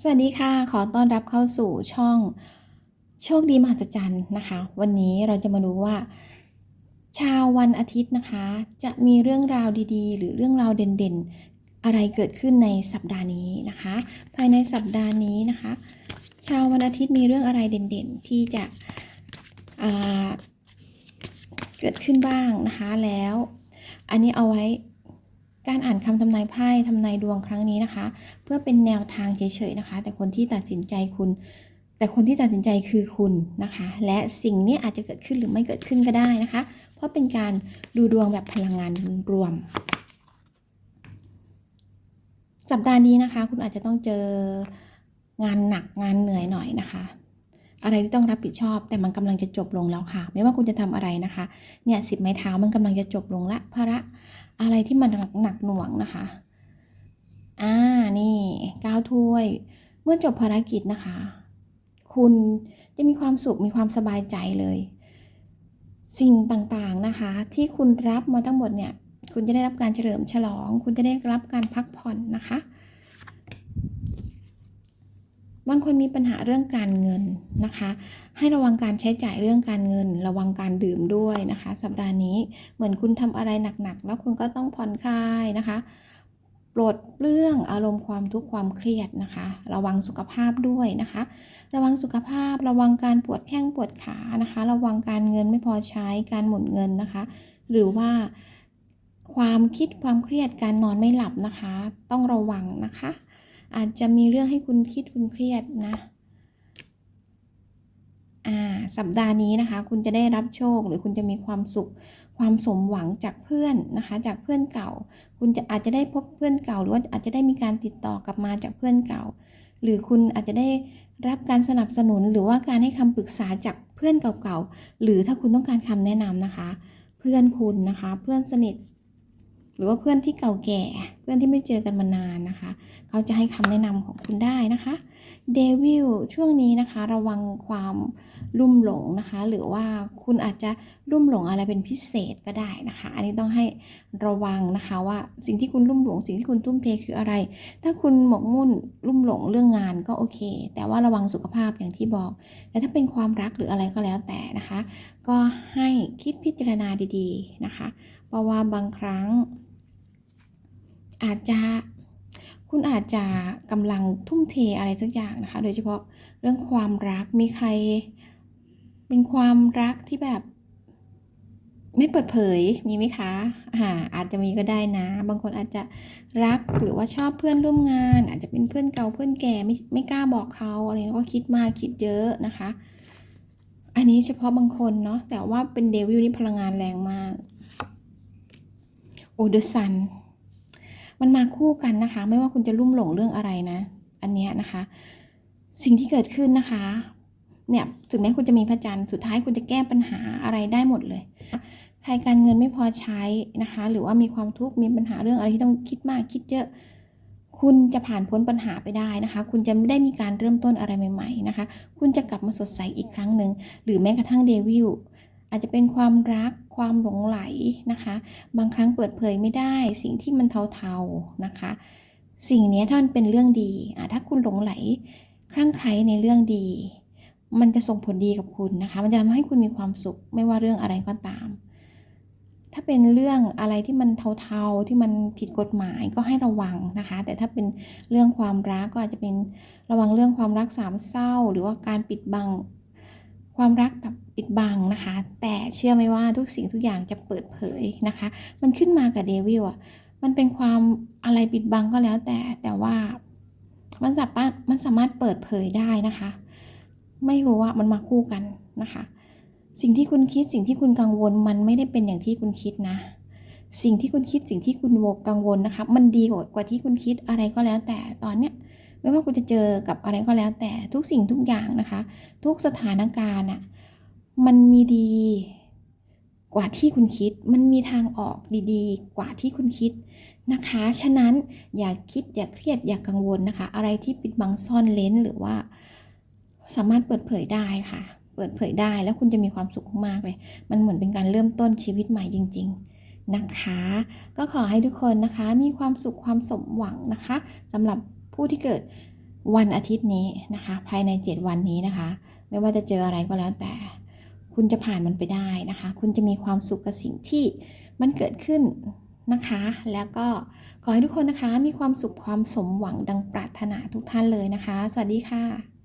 สวัสดีค่ะ ขอต้อนรับเข้าสู่ช่องโชคดีมหัศจรรย์นะคะ วันนี้เราจะมาดูว่า ชาววันอาทิตย์นะคะ จะมีเรื่องราวดีๆ หรือเรื่องราวเด่นๆ อะไรเกิดขึ้นในสัปดาห์นี้นะคะ ภายในสัปดาห์นี้นะคะ ชาววันอาทิตย์มีเรื่องอะไรเด่นๆ ที่จะเกิดขึ้นบ้างนะคะแล้ว อันนี้เอาไว้ การอ่านคำทำนายไพ่ทำนายดวงครั้งนี้นะคะ เพื่อเป็นแนวทางเฉยๆนะคะ แต่คนที่ตัดสินใจคุณ แต่คนที่ตัดสินใจคือคุณนะคะ และสิ่งนี้อาจจะเกิดขึ้นหรือไม่เกิดขึ้นก็ได้นะคะ เพราะเป็นการดูดวงแบบพลังงานรวม สัปดาห์นี้นะคะ คุณอาจจะต้องเจองานหนักงานเหนื่อยหน่อยนะคะ อะไรที่ต้องรับผิดชอบ แต่มันกำลังจะจบลงแล้วค่ะ ไม่ว่าคุณจะทำอะไรนะคะ เนี่ยสิบไม้เท้ามันกำลังจะจบลงละภาระอะไรที่มันหนักหนักหน่วงนะคะ อ่า นี่ก้าวถ้วย เมื่อจบภารกิจนะคะ คุณจะมีความสุขมีความสบายใจเลย สิ่งต่างๆนะคะ ที่คุณรับมาทั้งหมดเนี่ย คุณจะได้รับการเฉลิมฉลอง คุณจะได้รับการพักผ่อนนะคะ บางคนมีปัญหาเรื่องการเงินนะคะ ให้ระวังการใช้จ่ายเรื่องการเงิน ระวังการดื่มด้วยนะคะ สัปดาห์นี้เหมือนคุณทำอะไรหนักๆ แล้วคุณก็ต้องผ่อนคลายนะคะปลดเปลื้องอารมณ์ความทุกข์ความเครียดนะคะ ระวังสุขภาพด้วยนะคะ ระวังสุขภาพ ระวังการปวดแข้งปวดขานะคะ ระวังการเงินไม่พอใช้การหมุนเงินนะคะ หรือว่าความคิดความเครียดการนอนไม่หลับนะคะ ต้องระวังนะคะ อาจจะมีเรื่องให้คุณคิดคุณเครียดนะอ่าสัปดาห์นี้นะคะ คุณจะได้รับโชคหรือคุณจะมีความสุข ความสมหวังจากเพื่อนนะคะ จากเพื่อนเก่า คุณจะอาจจะได้พบเพื่อนเก่า หรือว่าอาจจะได้มีการติดต่อกลับมาจากเพื่อนเก่า หรือคุณอาจจะได้รับการสนับสนุน หรือว่าการให้คำปรึกษาจากเพื่อนเก่าๆหรือถ้าคุณต้องการคำแนะนำนะคะ เพื่อนคุณนะคะ เพื่อนสนิท หรือว่าเพื่อนที่เก่าแก่ พื่อนที่ไม่เจอกันมานานนะคะ เขาจะให้คำแนะนำของคุณได้นะคะเดวิลช่วงนี้นะคะ ระวังความลุ่มหลงนะคะ หรือว่าคุณอาจจะลุ่มหลงอะไรเป็นพิเศษก็ได้นะคะ อันนี้ต้องให้ระวังนะคะว่าสิ่งที่คุณลุ่มหลง สิ่งที่คุณทุ่มเทคืออะไร ถ้าคุณหมกมุ่นลุ่มหลงเรื่องงานก็โอเค แต่ว่าระวังสุขภาพอย่างที่บอก แต่ถ้าเป็นความรักหรืออะไรก็แล้วแต่นะคะ ก็ให้คิดพิจารณาดี ๆนะคะ เพราะว่าบางครั้ง อาจจะคุณอาจจะกำลังทุ่มเทอะไรสักอย่างนะคะ โดยเฉพาะเรื่องความรักมีใคร เป็นความรักที่แบบ ไม่เปิดเผยมีไหมคะอ่าอาจจะมีก็ได้นะ บางคนอาจจะรักหรือว่าชอบเพื่อนร่วมงาน อาจจะเป็นเพื่อนเก่าเพื่อนแก่ไม่ไม่กล้าบอกเขาอะไรก็คิดมากคิดเยอะนะคะ อันนี้เฉพาะบางคนเนาะแต่ว่าเป็นเดวิลนี่พลังงานแรงมากโอเดอร์ซัน มันมาคู่กันนะคะ ไม่ว่าคุณจะลุ่มหลงเรื่องอะไรนะ อันเนี้ยนะคะ สิ่งที่เกิดขึ้นนะคะ เนี่ยถึงแม้คุณจะมีพระจันทร์สุดท้ายคุณจะแก้ปัญหาอะไรได้หมดเลย ใครการเงินไม่พอใช้นะคะ หรือว่ามีความทุกข์มีปัญหาเรื่องอะไรที่ต้องคิดมากคิดเยอะคุณจะผ่านพ้นปัญหาไปได้นะคะ คุณจะไม่ได้มีการเริ่มต้นอะไรใหม่ ๆนะคะ คุณจะกลับมาสดใสอีกครั้งหนึ่ง หรือแม้กระทั่งเดวิล อาจจะเป็นความรักความหลงไหลนะคะ บางครั้งเปิดเผยไม่ได้สิ่งที่มันเทาๆนะคะ สิ่งนี้ถ้ามันเป็นเรื่องดีอะถ้าคุณหลงไหลคลั่งไคล้ในเรื่องดี มันจะส่งผลดีกับคุณนะคะ มันจะทำให้คุณมีความสุขไม่ว่าเรื่องอะไรก็ตาม ถ้าเป็นเรื่องอะไรที่มันเทาๆที่มันผิดกฎหมายก็ให้ระวังนะคะ แต่ถ้าเป็นเรื่องความรักก็อาจจะเป็นระวังเรื่องความรักสามเศร้า หรือว่าการปิดบัง ความรักแบบปิดบังนะคะ แต่เชื่อไหมว่าทุกสิ่งทุกอย่างจะเปิดเผยนะคะ มันขึ้นมากับเดวิลอะมันเป็นความอะไรปิดบังก็แล้วแต่แต่ว่ามันสามารถมันสามารถเปิดเผยได้นะคะ ไม่รู้ว่ามันมาคู่กันนะคะ สิ่งที่คุณคิดสิ่งที่คุณกังวลมันไม่ได้เป็นอย่างที่คุณคิดนะ สิ่งที่คุณคิดสิ่งที่คุณโวกังวลนะคะ มันดีกว่าที่คุณคิดอะไรก็แล้วแต่ตอนเนี้ย ไม่ว่าคุณจะเจอกับอะไรก็แล้ว แต่ทุกสิ่งทุกอย่างนะคะ ทุกสถานการณ์อะมันมีดีกว่าที่คุณคิด มันมีทางออกดีๆ กว่าที่คุณคิดนะคะ ฉะนั้นอย่าคิดอย่าเครียดอย่ากังวลนะคะ อะไรที่ปิดบังซ่อนเลนหรือว่า สามารถเปิดเผยได้ค่ะ เปิดเผยได้แล้วคุณจะมีความสุขมากเลย มันเหมือนเป็นการเริ่มต้นชีวิตใหม่จริง ๆนะคะ ก็ขอให้ทุกคนนะคะมีความสุขความสมหวังนะคะสำหรับ ผู้ที่เกิดวันอาทิตย์นี้นะคะ ภายใน 7 วันนี้นะคะ ไม่ว่าจะเจออะไรก็แล้วแต่ คุณจะผ่านมันไปได้นะคะ คุณจะมีความสุขกับสิ่งที่มันเกิดขึ้นนะคะ แล้วก็ขอให้ทุกคนนะคะมีความสุขความสมหวังดังปรารถนาทุกท่านเลยนะคะ สวัสดีค่ะ